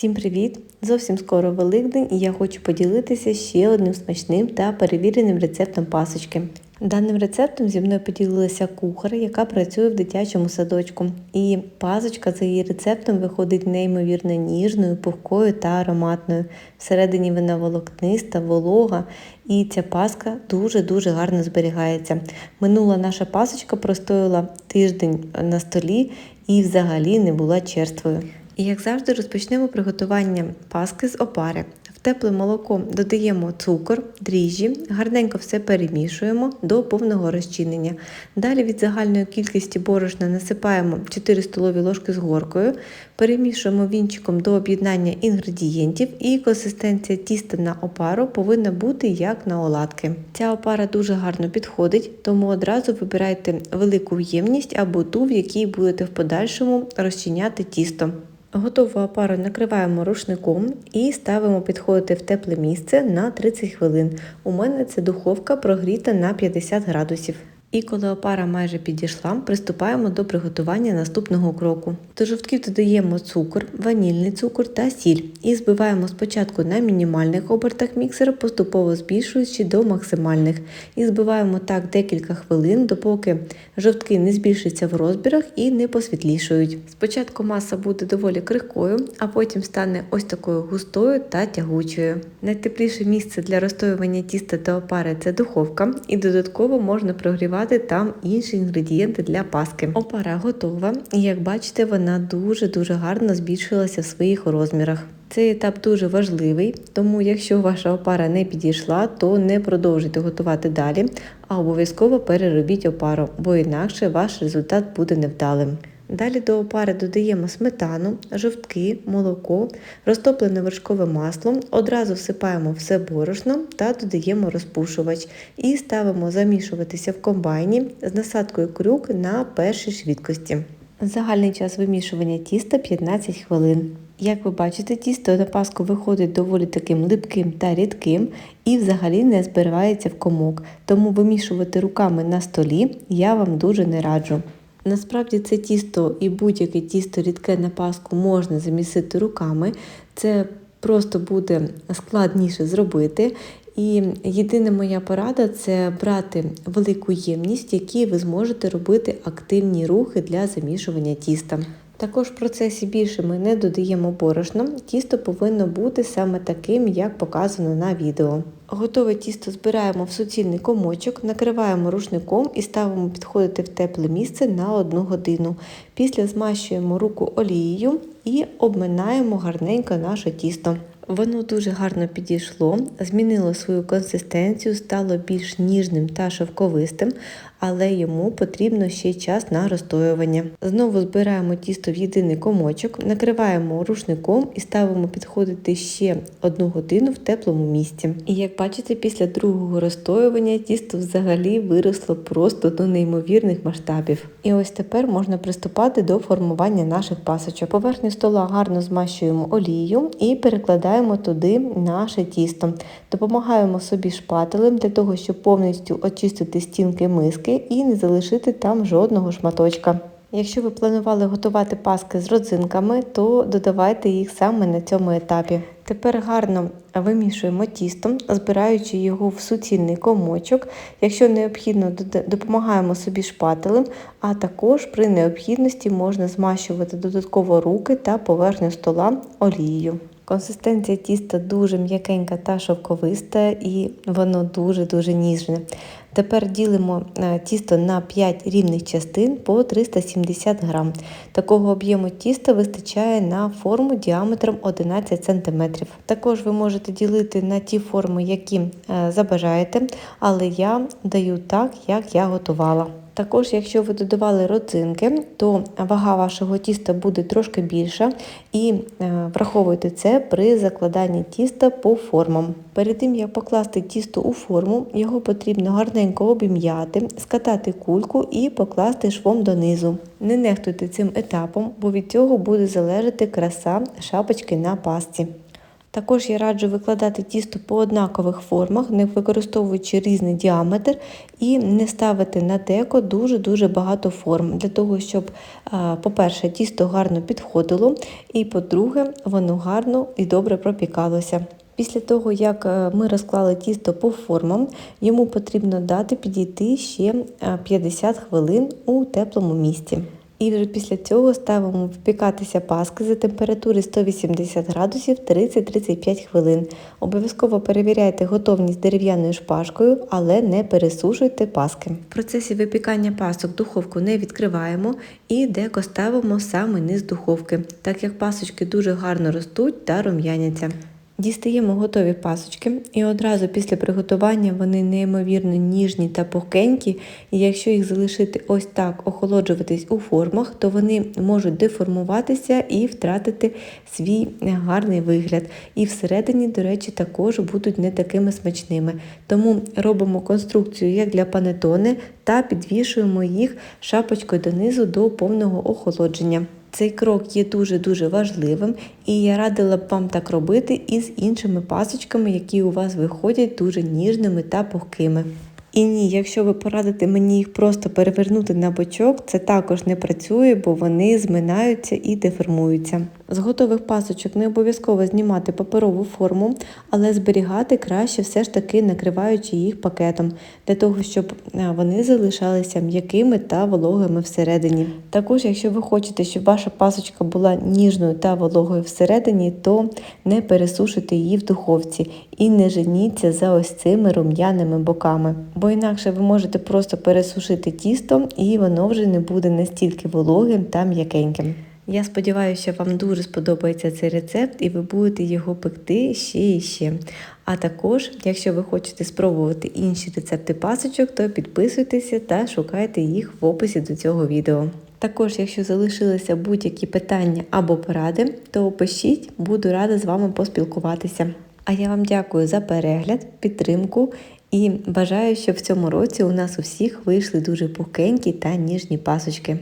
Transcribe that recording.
Всім привіт! Зовсім скоро Великдень і я хочу поділитися ще одним смачним та перевіреним рецептом пасочки. Даним рецептом зі мною поділилася кухар, яка працює в дитячому садочку. І пасочка за її рецептом виходить неймовірно ніжною, пухкою та ароматною. Всередині вона волокниста, волога, і ця паска дуже-дуже гарно зберігається. Минула наша пасочка простояла тиждень на столі і взагалі не була черствою. І як завжди, розпочнемо приготування паски з опари. В тепле молоко додаємо цукор, дріжджі, гарненько все перемішуємо до повного розчинення. Далі від загальної кількості борошна насипаємо 4 столові ложки з горкою, перемішуємо вінчиком до об'єднання інгредієнтів і консистенція тіста на опару повинна бути як на оладки. Ця опара дуже гарно підходить, тому одразу вибирайте велику ємність або ту, в якій будете в подальшому розчиняти тісто. Готову опару накриваємо рушником і ставимо підходити в тепле місце на 30 хвилин. У мене це духовка прогріта на 50 градусів. І коли опара майже підійшла, приступаємо до приготування наступного кроку. До жовтків додаємо цукор, ванільний цукор та сіль і збиваємо спочатку на мінімальних обертах міксера, поступово збільшуючи до максимальних. І збиваємо так декілька хвилин, допоки жовтки не збільшаться в розмірах і не посвітлішують. Спочатку маса буде доволі крихкою, а потім стане ось такою густою та тягучою. Найтепліше місце для розстоювання тіста та опари це духовка, і додатково можна прогрівати там інші інгредієнти для паски. Опара готова, і як бачите, вона дуже-дуже гарно збільшилася в своїх розмірах. Цей етап дуже важливий, тому якщо ваша опара не підійшла, то не продовжуйте готувати далі, а обов'язково переробіть опару, бо інакше ваш результат буде невдалим. Далі до опари додаємо сметану, жовтки, молоко, розтоплене вершкове масло, одразу всипаємо все борошно та додаємо розпушувач і ставимо замішуватися в комбайні з насадкою крюк на першій швидкості. Загальний час вимішування тіста 15 хвилин. Як ви бачите, тісто на паску виходить доволі таким липким та рідким і взагалі не збирається в комок, тому вимішувати руками на столі я вам дуже не раджу. Насправді це тісто і будь-яке тісто рідке на паску можна замісити руками. Це просто буде складніше зробити. І єдина моя порада це брати велику ємність, в якій ви зможете робити активні рухи для замішування тіста. Також в процесі більше ми не додаємо борошно, тісто повинно бути саме таким, як показано на відео. Готове тісто збираємо в суцільний комочок, накриваємо рушником і ставимо підходити в тепле місце на 1 годину. Після змащуємо руку олією і обминаємо гарненько наше тісто. Воно дуже гарно підійшло, змінило свою консистенцію, стало більш ніжним та шовковистим, але йому потрібно ще час на розстоювання. Знову збираємо тісто в єдиний комочок, накриваємо рушником і ставимо підходити ще одну годину в теплому місці. І як бачите, після другого розстоювання тісто взагалі виросло просто до неймовірних масштабів. І ось тепер можна приступати до формування наших пасочок. Поверхню стола гарно змащуємо олією і перекладаємо туди наше тісто. Допомагаємо собі шпателем для того, щоб повністю очистити стінки миски і не залишити там жодного шматочка. Якщо ви планували готувати паски з родзинками, то додавайте їх саме на цьому етапі. Тепер гарно вимішуємо тісто, збираючи його в суцільний комочок. Якщо необхідно, допомагаємо собі шпателем, а також при необхідності можна змащувати додатково руки та поверхню стола олією. Консистенція тіста дуже м'якенька та шовковиста, і воно дуже-дуже ніжне. Тепер ділимо е, тісто на 5 рівних частин по 370 грам. Такого об'єму тіста вистачає на форму діаметром 11 см. Також ви можете ділити на ті форми, які е, забажаєте, але я даю так, як я готувала. Також, якщо ви додавали родзинки, то вага вашого тіста буде трошки більша, і е, враховуйте це при закладанні тіста по формам. Перед тим, як покласти тісто у форму, його потрібно гарненько обім'яти, скатати кульку і покласти швом донизу. Не нехтуйте цим етапом, бо від цього буде залежати краса шапочки на пасті. Також я раджу викладати тісто по однакових формах, не використовуючи різний діаметр, і не ставити на деко дуже-дуже багато форм, для того, щоб, по-перше, тісто гарно підходило, і по-друге, воно гарно і добре пропікалося. Після того, як е, ми розклали тісто по формам, йому потрібно дати підійти ще 50 хвилин у теплому місці. І вже після цього ставимо впікатися паски за температури 180 градусів 30-35 хвилин. Обов'язково перевіряйте готовність дерев'яною шпажкою, але не пересушуйте паски. В процесі випікання пасок духовку не відкриваємо і деко ставимо саме низ духовки, так як пасочки дуже гарно ростуть та рум'яняться. Дістаємо готові пасочки, і одразу після приготування вони неймовірно ніжні та пухкенькі, і якщо їх залишити ось так охолоджуватись у формах, то вони можуть деформуватися і втратити свій гарний вигляд. І всередині, до речі, також будуть не такими смачними. Тому робимо конструкцію як для панетони та підвішуємо їх шапочкою донизу до повного охолодження. Цей крок є дуже-дуже важливим, і я радила б вам так робити і з іншими пасочками, які у вас виходять дуже ніжними та пухкими. І ні, якщо ви порадите мені їх просто перевернути на бочок, це також не працює, бо вони зминаються і деформуються. З готових пасочок не обов'язково знімати паперову форму, але зберігати краще все ж таки накриваючи їх пакетом, для того, щоб е, вони залишалися м'якими та вологими всередині. Також, якщо ви хочете, щоб ваша пасочка була ніжною та вологою всередині, то не пересушуйте її в духовці і не женіться за ось цими рум'яними боками. Бо інакше ви можете просто пересушити тісто, і воно вже не буде настільки вологим та м'якеньким. Я сподіваюся, вам дуже сподобається цей рецепт і ви будете його пекти ще і ще. А також, якщо ви хочете спробувати інші рецепти пасочок, то підписуйтеся та шукайте їх в описі до цього відео. Також, якщо залишилися будь-які питання або поради, то пишіть, буду рада з вами поспілкуватися. А я вам дякую за перегляд, підтримку і бажаю, щоб в цьому році у нас у всіх вийшли дуже пухкенькі та ніжні пасочки.